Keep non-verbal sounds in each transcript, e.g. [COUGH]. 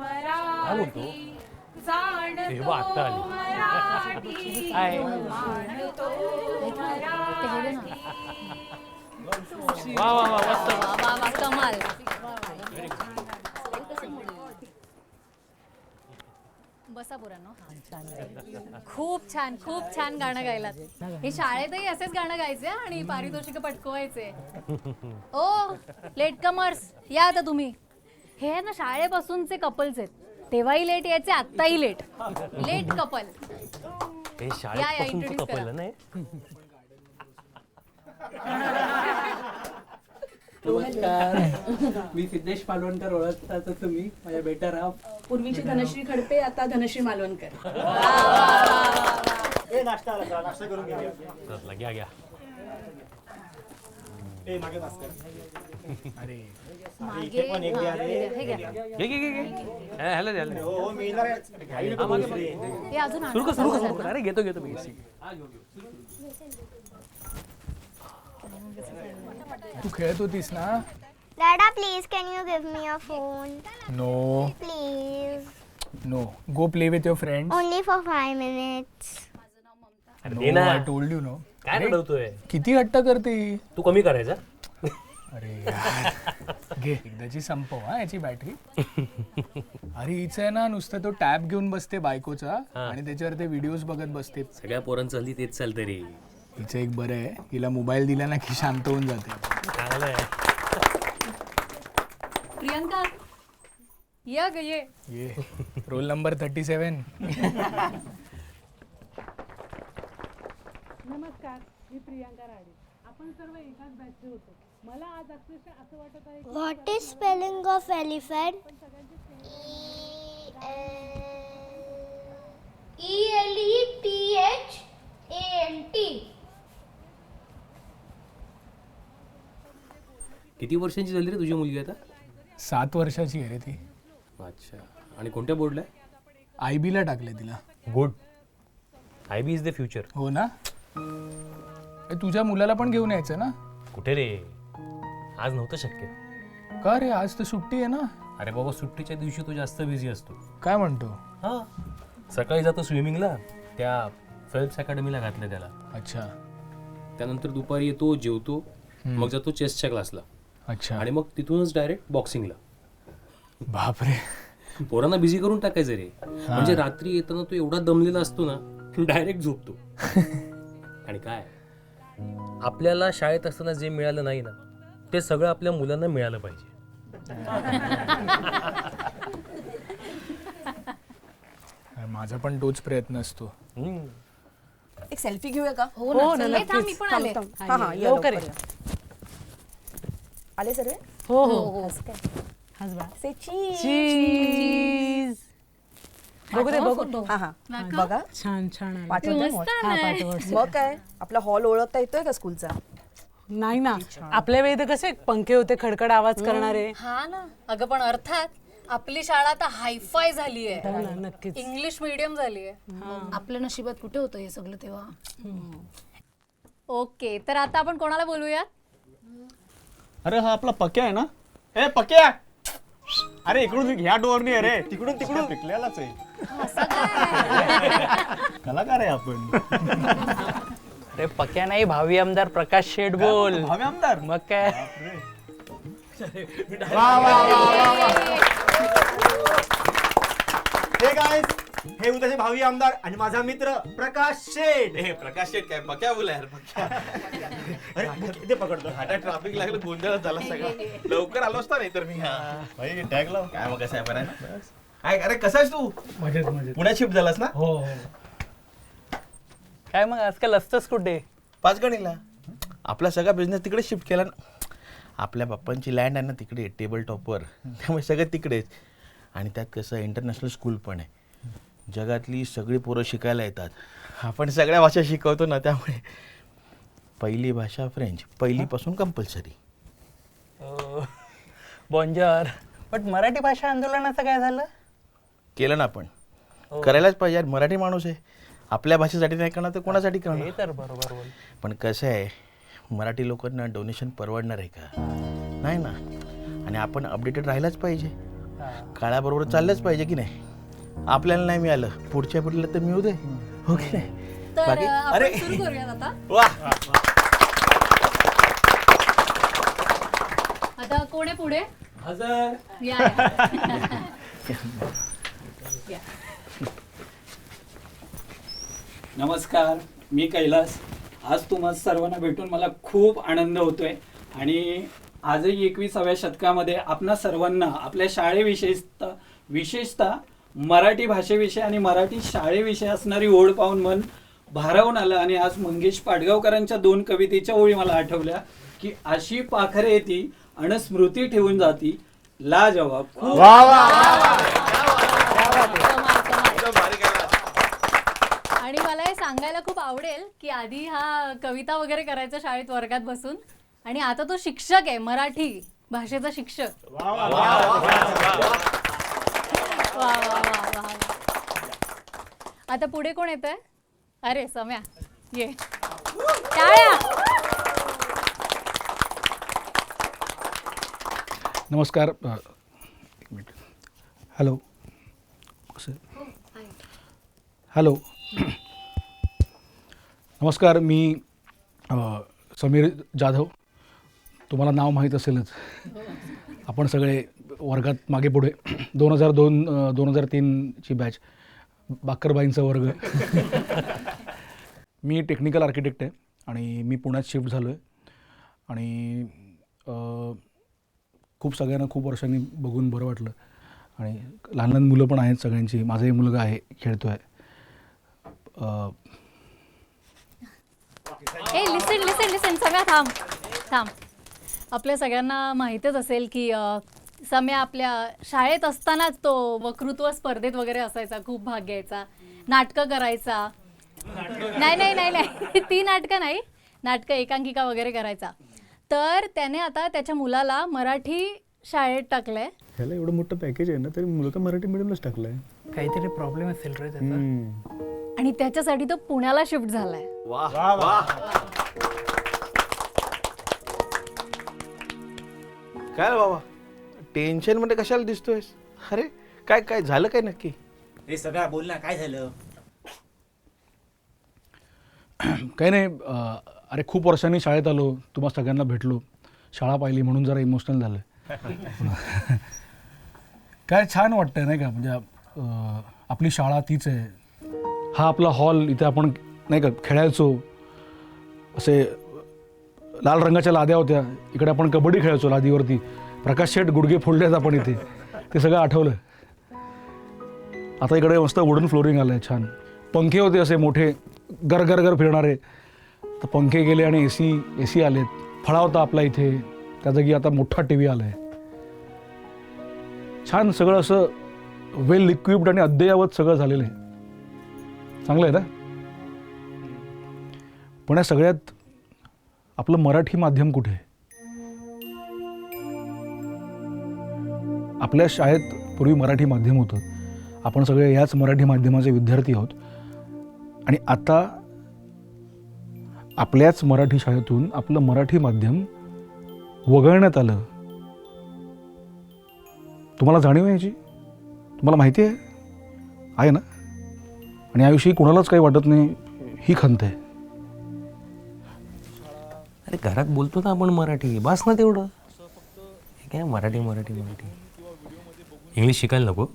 मराठी जाणतो. मराठी हाय. मानतो मराठी. वा वा वा वा वा वा कमाल. बसा पोरांनो. खूप छान खूप छान गाणं गायलात. हे शाळेतही असेच गाणं गायचे आणि पारितोषिक पटकवायचे. ओ लेट कमर्स या आता तुम्ही. हे आहे ना शाळेपासूनचे कपल्स आहेत. तेव्हाही लेट यायचे आत्ताही लेट लेट कपल हे या, शाळेपासूनचं introduce कपल करा. नाही नमस्कार. [LAUGHS] मी सिद्धेश पालवणकर ओळखता तर तुम्ही माझ्या बेटा राव पूर्वीची धनश्री खडपे आता धनश्री मालवणकर. ए नाश्ता आला? नाश्ता करून चला, घ्या घ्या. ए मागे नाश्ता अरे मागे पण एक द्या रे. हे घ्या. घे घे घे घे. हा, ह्याला द्या, ह्याला द्या. हो हो मी येणार आहे. घाई नको करूस रे. हे अजून सुरू कर सुरू कर सुरू कर. अरे घेतो घेतो मी. तू खेळत होतीस ना? Dada, please, can you give me your phone? No Please. No go play with your friends Only for five minutes. अरे नो दे ना. आय टोल्ड यू नो काय रडवतोय? किती हट्ट करते ही? तू कमी करायचा अरे यार. घे एकदाची संपव हा याची बॅटरी अरे हिचं आहे ना नुसतं तो टॅब घेऊन बसते बायकोचा आणि त्याच्यावर ते व्हिडिओज बघत बसते. सगळ्या पोरांचं हल्ली तेच चालतं रे. हिचं एक बरं आहे हिला मोबाईल दिला ना की शांत होऊन जाते. चांगलं आहे. प्रियंका या ग ये. ये. Roll number thirty seven What is spelling of elephant? E L E P H A N T. किती वर्षांची झाली रे तुझी मुलगी आता? सात वर्षाची आहे रे ती. अच्छा. आणि कोणत्या बोर्डला आय बीला टाकले तिला. Good I B is the future. हो ना? ए, तुझ्या मुलाला पण घेऊन यायचं ना? कुठे रे? आज नव्हतं शक्य. का रे? आज तर सुट्टी आहे ना? अरे बाबा सुट्टीच्या दिवशी तो जास्त बिझी असतो. काय म्हणतो? हा? सकाळी जातो स्विमिंगला त्या फेल्प्स अकॅडमीला घातलं त्याला. अच्छा. त्यानंतर दुपारी येतो जेवतो मग जातो चेसच्या क्लासला अच्छा. आणि मग तिथूनच डायरेक्ट बॉक्सिंगला बापरे. पोरांना बिझी करून टाकायचं रे. म्हणजे रात्री येताना तो एवढा दमलेला असतो ना [LAUGHS] डायरेक्ट झोपतो. [LAUGHS] आणि काय? आपल्याला शाळेत असताना जे मिळालं नाही ना ते सगळं आपल्या मुलांना मिळालं पाहिजे. अरे, माझा पण तोच प्रयत्न असतो. हम्म. एक सेल्फी घेऊया का? हो ना चल, ए, थांब, मी पण आले. हा हा या लवकर या. आले सर्व? हो हो. से चीज बघू दे बघू. हा हा. बघा. छान छान. पाठवते मग. मग काय? आपला हॉल ओळखता येतोय का स्कूलचा? नाही ना. आपल्या वेळी तर कसे पंखे होते खडखड आवाज करणारे. हा ना. अगं पण अर्थात आपली शाळा आता हायफाय झाली हो आहे ना, नक्कीच. इंग्लिश मीडियम झाली आहे. आपल्या नशिबात कुठे होतं हे सगळं तेव्हा? ओके तर आता आपण कोणाला बोलूया अरे हा आपला पक्या आहे ना? ए पक्या! अरे इकडून ह्या डोअरनी आहे रे तिकडून तिकडून. [LAUGHS] पिकलेलाच आहे. [LAUGHS] कलाकार आहे आपण. अरे पक्या नाही भावी आमदार प्रकाश शेठ बोल. भावे आमदार? मग काय? हे काय हे उद्याचे भावी आमदार आणि माझा मित्र प्रकाश शेठ. हे प्रकाश शेट काय? पक्या बोला यार पक्या. अरे ते पकडतो. आता ट्रॅफिक लागलं गोंधळ झाला सगळं. [LAUGHS] लवकर आलो असता नाही तर मी. भाई टॅग लाव. काय मग कसं आहे बरं आहे ना? काय अरे कसा आहेस तू? मजेत मजेत. पुण्यात शिफ्ट झालास ना? हो हो. काय मग आजकाल असतंच कुठे? पाचगणीला आपला सगळा बिझनेस तिकडे शिफ्ट केला ना. आपल्या बाप्पांची लँड आहे ना तिकडे टेबल टॉपवर त्यामुळे सगळं तिकडेच आणि त्यात कसं इंटरनॅशनल स्कूल पण आहे. जगातली सगळी पोरं शिकायला येतात. आपण सगळ्या भाषा शिकवतो ना त्यामुळे. पहिली भाषा फ्रेंच पहिलीपासून कंपल्सरी बॉन्जर बट मराठी भाषा आंदोलनाचं काय झालं? केलं ना आपण. करायलाच पाहिजे यार मराठी माणूस आहे. आपल्या भाषेसाठी नाही करणार तर कोणासाठी हे करणार? तर बरोबर बोल. पण कसं आहे मराठी लोकांना डोनेशन परवडणार आहे का? नाही ना. आणि आपण अपडेटेड राहिलाच पाहिजे. काळाबरोबर चाललंच पाहिजे की नाही? आपल्याला नाही मिळालं. पुढच्या पिढीला तर मिळू दे. हो की नाही? तर बाकी- अ, आपण अरे. सुरू करूयात आता. वा! आता कोण आहे पुढे? हजर. या या. [LAUGHS] या. नमस्कार मी कैलास. आज तुम्हा सर्वांना भेटून मला खूप आनंद होतोय. आणि आजही एकविसाव्या शतकामध्ये आपणा सर्वांना आपल्या शाळेविषयी विशेषतः मराठी भाषेविषयी आणि मराठी शाळेविषयी असणारी ओढ पाहून मन भारावून आलं. आणि आज मंगेश पाडगावकरांच्या दोन कवितेच्या ओळी मला आठवल्या की अशी पाखरे येती अन स्मृती ठेवून जाती. ला जवाब खूप कमाल, कमाल. आणि मला हे सांगायला खूप आवडेल की आधी हा कविता वगैरे करायचा शाळेत वर्गात बसून. आणि आता तो शिक्षक आहे मराठी भाषेचा शिक्षक. वा वा वा वा वा आता पुढे कोण येत आहे अरे सम्या ये. टाळ्या नमस्कार. अ, एक मिनिट. हॅलो कसं हॅलो नमस्कार मी समीर जाधव. तुम्हाला नाव माहीत असेलच. आपण सगळे वर्गात मागे पुढे. दोन हजार दोन दोन हजार तीनची बॅच बाकरबाईंचा वर्ग. मी टेक्निकल आर्किटेक्ट आहे आणि मी पुण्यात शिफ्ट झालो आहे आणि खूप सगळ्यांना खूप वर्षांनी बघून बरं वाटलं. आणि लहान लहान मुलं पण आहेत सगळ्यांची. माझाही मुलगा आहे खेळतो आहे ए लिसन लिसन लिसन सगळ्या थांब थांब. आपल्या सगळ्यांना माहीतच असेल की अ, सम्या आपल्या शाळेत असतानाच तो वक्तृत्व स्पर्धेत वगैरे असायचा खूप भाग घ्यायचा. नाटकं करायचा. नाही नाही नाही नाही. [LAUGHS] ती नाटकं नाही. नाटकं एकांकिका वगैरे करायचा. तर त्याने आता त्याच्या मुलाला मराठी शाळेत टाकलंय. ह्याला एवढं मोठं पॅकेज आहे ना तरी मुलगा मराठी मिडियमलाच टाकलाय. काहीतरी प्रॉब्लेम असेल रे त्याचा. आणि त्याच्यासाठी तो पुण्याला शिफ्ट झालाय. वा वा काय बाबा? टेन्शनमध्ये कशाला दिसतोयस? अरे काय काय झालं काय नक्की? हे सगळा बोल ना काय झालं? काही नाही अ, अरे खूप वर्षांनी शाळेत आलो तुम्हा सगळ्यांना भेटलो. शाळा पाहिली म्हणून जरा इमोशनल झालं [LAUGHS] काय छान वाटतंय नाही का? म्हणजे अ, आपली शाळा तीच आहे. हा आपला हॉल इथे आपण नाही का खेळायचो. असे लाल रंगाच्या लाद्या होत्या. इकडे आपण कबड्डी खेळायचो लादीवरती. प्रकाश शेठ गुडघे फोडलेत आपण इथे. ते सगळं आठवलं. आता इकडे मस्त वुडन फ्लोरिंग आलं आहे छान. पंखे होते असे मोठे गर गर गर फिरणारे. तर पंखे गेले आणि ए सी ए सी आलेत. फळा होता आपला इथे. त्या जागी आता मोठा टी व्ही आला आहे छान सगळं असं वेल लिक्विड आणि अद्ययावत सगळं झालेलं आहे. चांगलं आहे ना? पण या सगळ्यात आपलं मराठी माध्यम कुठे? आहे आपल्या शाळेत पूर्वी मराठी माध्यम होतं. आपण सगळे याच मराठी माध्यमाचे विद्यार्थी आहोत. आणि आता आपल्याच मराठी शाळेतून आपलं मराठी माध्यम वगळण्यात आलं. तुम्हाला जाणीव आहे याची? तुम्हाला माहिती आहे? आहे ना? आणि याविषयी कोणालाच काही वाटत नाही ही खंत आहे. अरे घरात बोलतो ना आपण मराठी बस ना तेवढं. हे काय मराठी मराठी मराठी? इंग्लिश शिकायला नको.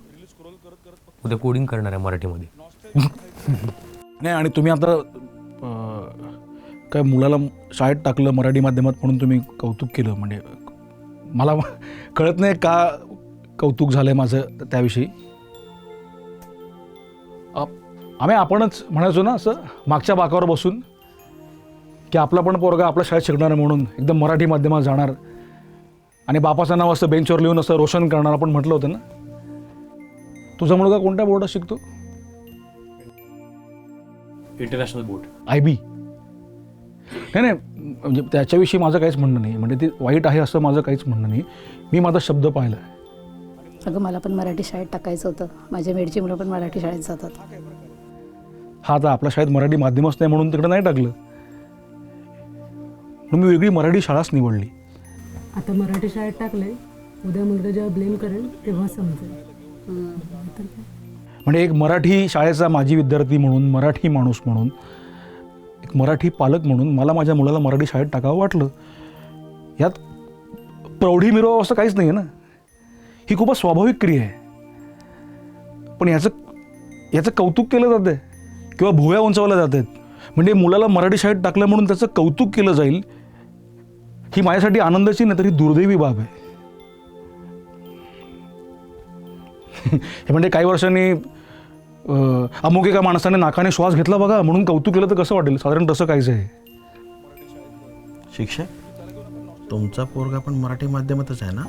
उद्या कोडिंग करणार आहे मराठीमध्ये. [LAUGHS] नाही आणि तुम्ही आता अं, काय मुलाला शाळेत टाकलं मराठी माध्यमात म्हणून तुम्ही कौतुक केलं म्हणजे मला कळत नाही का कौतुक झालं आहे माझं त्याविषयी. आम्ही आपणच म्हणायचो ना असं मागच्या बाकावर बसून की आपला पण पोरगा आपल्या शाळेत शिकणार म्हणून एकदम मराठी माध्यमात जाणार. आणि बापाचं नाव असं बेंचवर लिहून असं रोशन करणार आपण म्हटलं होतं ना. तुझा मुलगा कोणत्या बोर्डात शिकतो? International board. I B. नाही नाही म्हणजे त्याच्याविषयी माझं काहीच म्हणणं नाही. म्हणजे ते वाईट आहे असं माझं काहीच म्हणणं नाही. मी माझा शब्द पाहिला आहे. अगं मला पण मराठी शाळेत टाकायचं होतं. माझ्या मेडची मुलं पण मराठी शाळेत जातात. हा आता आपल्या शाळेत मराठी माध्यमच नाही म्हणून तिकडे नाही टाकलं. म्हणून मी वेगळी मराठी शाळाच निवडली. आता मराठी शाळेत टाकले उद्या मुलगा जेव्हा ब्लेम करेल तेव्हा समजेल. म्हणजे एक मराठी शाळेचा माजी विद्यार्थी म्हणून मराठी माणूस म्हणून एक मराठी पालक म्हणून मला माझ्या मुलाला मराठी शाळेत टाकावं वाटलं. यात प्रौढी मिरवावं असं काहीच नाही आहे ना. ही खूपच स्वाभाविक क्रिया आहे. पण याचं याचं कौतुक केलं जातं किंवा भुवया उंचावल्या जात आहेत. म्हणजे मुलाला मराठी शाळेत टाकलं म्हणून त्याचं कौतुक केलं जाईल ही माझ्यासाठी आनंदाची नाही तरी दुर्दैवी बाब आहे. हे म्हणजे काही वर्षांनी अं, अमुक एका माणसाने नाकाने श्वास घेतला बघा म्हणून कौतुक केलं तर कसं वाटेल? साधारण तसं काहीच आहे. शिक्षक तुमचा पोरगा पण मराठी माध्यमातच आहे ना?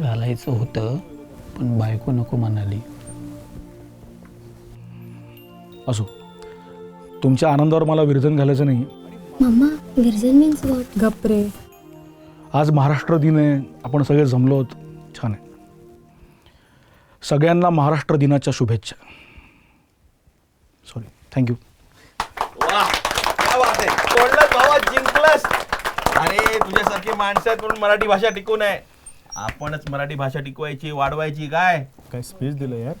घालायचं होतं पण बायको नको म्हणाली. असो. तुमच्या आनंदावर मला विरजन घालायचं नाही. मम्मा विर्जन मीन्स गप्रे आज महाराष्ट्र दिन आहे आपण सगळे जमलो आहोत. छान आहे. सगळ्यांना महाराष्ट्र दिनाच्या शुभेच्छा. सॉरी थँक्यू भावा जिंकलंस. अरे तुझ्यासारखी माणसं आहेत म्हणून मराठी भाषा टिकून आहे. आपणच मराठी भाषा टिकवायची वाढवायची काय? काय स्पेस दिलं यार?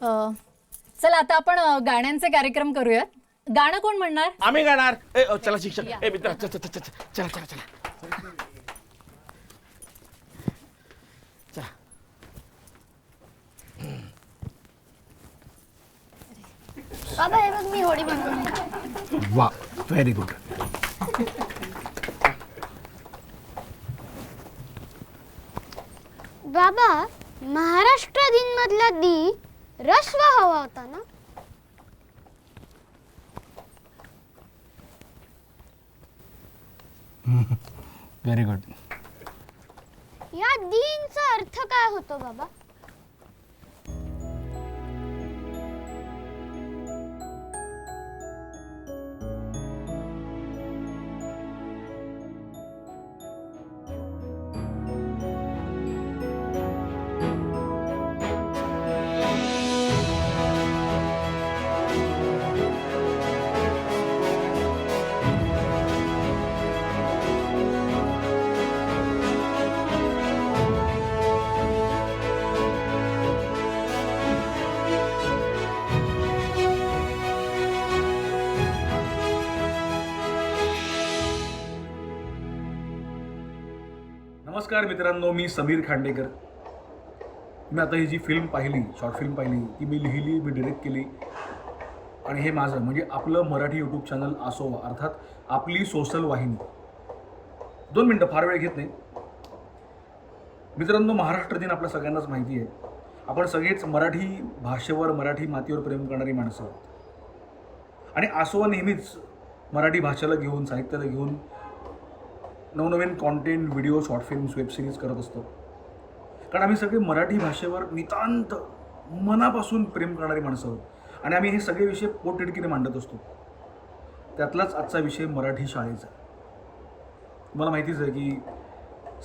अ, चला आता आपण अ, गाण्यांचे कार्यक्रम करूयात. गाणं कोण म्हणणार? आम्ही गाणार. ए अ, चला शिक्षक. ए मित्र चल, चल, चल, चल, चला चला चला. बाबा हे बघ मी होडी बनवली वा व्हेरी गुड बाबा महाराष्ट्र दिन मधला दी रस्व हवा होता ना? [LAUGHS] व्हेरी गुड या दीनचा अर्थ काय होतो बाबा? नमस्कार मित्रांनो मी समीर खांडेकर. मी आता ही जी फिल्म पाहिली शॉर्ट फिल्म पाहिली ती मी लिहिली मी डिरेक्ट केली. आणि हे माझं म्हणजे आपलं मराठी यूट्यूब चॅनल असो अर्थात आपली सोशल वाहिनी. दोन मिनटं फार वेळ घेत नाही. मित्रांनो महाराष्ट्र दिन आपल्या सगळ्यांनाच माहिती आहे. आपण सगळेच मराठी भाषेवर मराठी मातीवर प्रेम करणारी माणसं आहोत. आणि आसोवा नेहमीच मराठी भाषेला घेऊन साहित्याला घेऊन नवनवीन content video short films web series करत असतो. कारण आम्ही सगळे मराठी भाषेवर नितांत मनापासून प्रेम करणारी माणसं आहोत. आणि आम्ही हे सगळे विषय पोटतिडकीने मांडत असतो. त्यातलाच आजचा विषय मराठी शाळेचा तुम्हाला माहितीच आहे की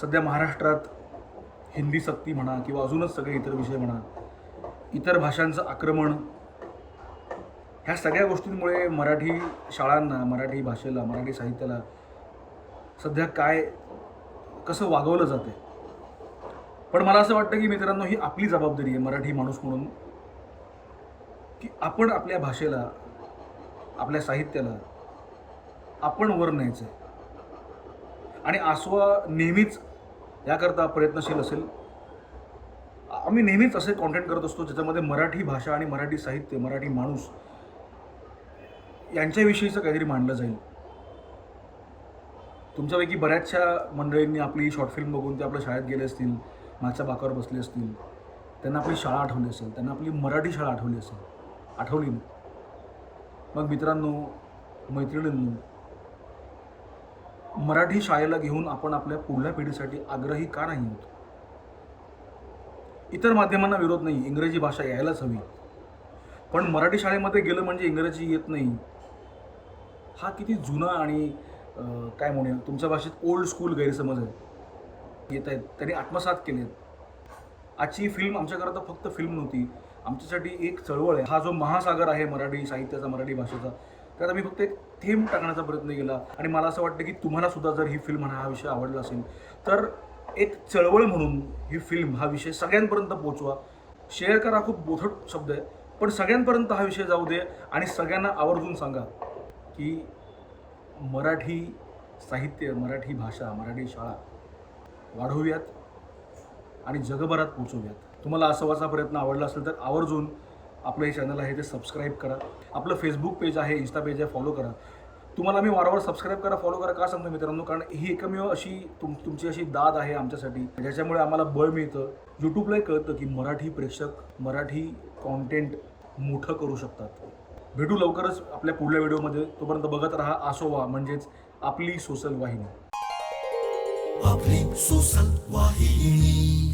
सध्या महाराष्ट्रात हिंदी सक्ती म्हणा किंवा अजूनच सगळे इतर विषय म्हणा इतर भाषांचं आक्रमण ह्या सगळ्या गोष्टींमुळे मराठी शाळांना मराठी भाषेला मराठी साहित्याला सध्या काय कसं वागवलं जाते पण मला असं वाटतं की मित्रांनो ही आपली जबाबदारी आहे मराठी माणूस म्हणून की आपण आपल्या भाषेला आपल्या साहित्याला आपण वर न्यायचं आहे आणि आसवा नेहमीच याकरता प्रयत्नशील असेल. आम्ही नेहमीच असे कॉन्टेंट करत असतो ज्याच्यामध्ये मराठी भाषा आणि मराठी साहित्य मराठी माणूस यांच्याविषयीचं काहीतरी मांडलं जाईल. तुमच्यापैकी बऱ्याचशा मंडळींनी आपली शॉर्ट फिल्म बघून ते आपल्या शाळेत गेले असतील मागच्या बाकावर बसले असतील त्यांना आपली शाळा आठवली असेल त्यांना आपली मराठी शाळा आठवली असेल आठवली ना मग मित्रांनो मैत्रिणींनो मराठी शाळेला घेऊन आपण आपल्या पुढल्या पिढीसाठी आग्रही का नाही होत इतर माध्यमांना विरोध नाही इंग्रजी भाषा यायलाच हवी. पण मराठी शाळेमध्ये गेलं म्हणजे इंग्रजी येत नाही. हा किती जुना आणि काय म्हणूया तुमच्या भाषेत ओल्ड स्कूल गैरसमज आहे येत आहेत. त्यांनी आत्मसात केलेत. आजची फिल्म आमच्याकरता फक्त फिल्म नव्हती. आमच्यासाठी एक चळवळ आहे. हा जो महासागर आहे मराठी साहित्याचा मराठी भाषेचा त्यात आम्ही फक्त एक थेंब टाकण्याचा प्रयत्न केला. आणि मला असं वाटतं की तुम्हाला सुद्धा जर ही फिल्म हा विषय आवडला असेल तर एक चळवळ म्हणून ही फिल्म हा विषय सगळ्यांपर्यंत पोचवा शेअर करा खूप बोथट शब्द आहे. पण सगळ्यांपर्यंत हा विषय जाऊ दे आणि सगळ्यांना आवर्जून सांगा की मराठी साहित्य मराठी भाषा मराठी शाळा वाढवूयात आणि जगभरात पोचवूयात तुम्हाला असं वाचा प्रयत्न आवडला असेल तर आवर्जून आपलं हे चॅनल आहे ते सबस्क्राईब करा. आपलं फेसबुक पेज आहे इन्स्टा पेज आहे फॉलो करा. तुम्हाला मी वारंवार सबस्क्राईब करा फॉलो करा. का सांगतो मित्रांनो? कारण ही एकमेव अशी तुम तुमची अशी दाद आहे आमच्यासाठी. ज्याच्यामुळे आम्हाला बळ मिळतं. यूट्यूबलाही कळतं की मराठी प्रेक्षक मराठी कॉन्टेंट मोठं करू शकतात. भेटू लवकरच आपल्या पुढल्या व्हिडिओमध्ये. तोपर्यंत बघत राहा आसोवा म्हणजेच आपली सोशल वाहिनी. आपली सोशल वाहिनी.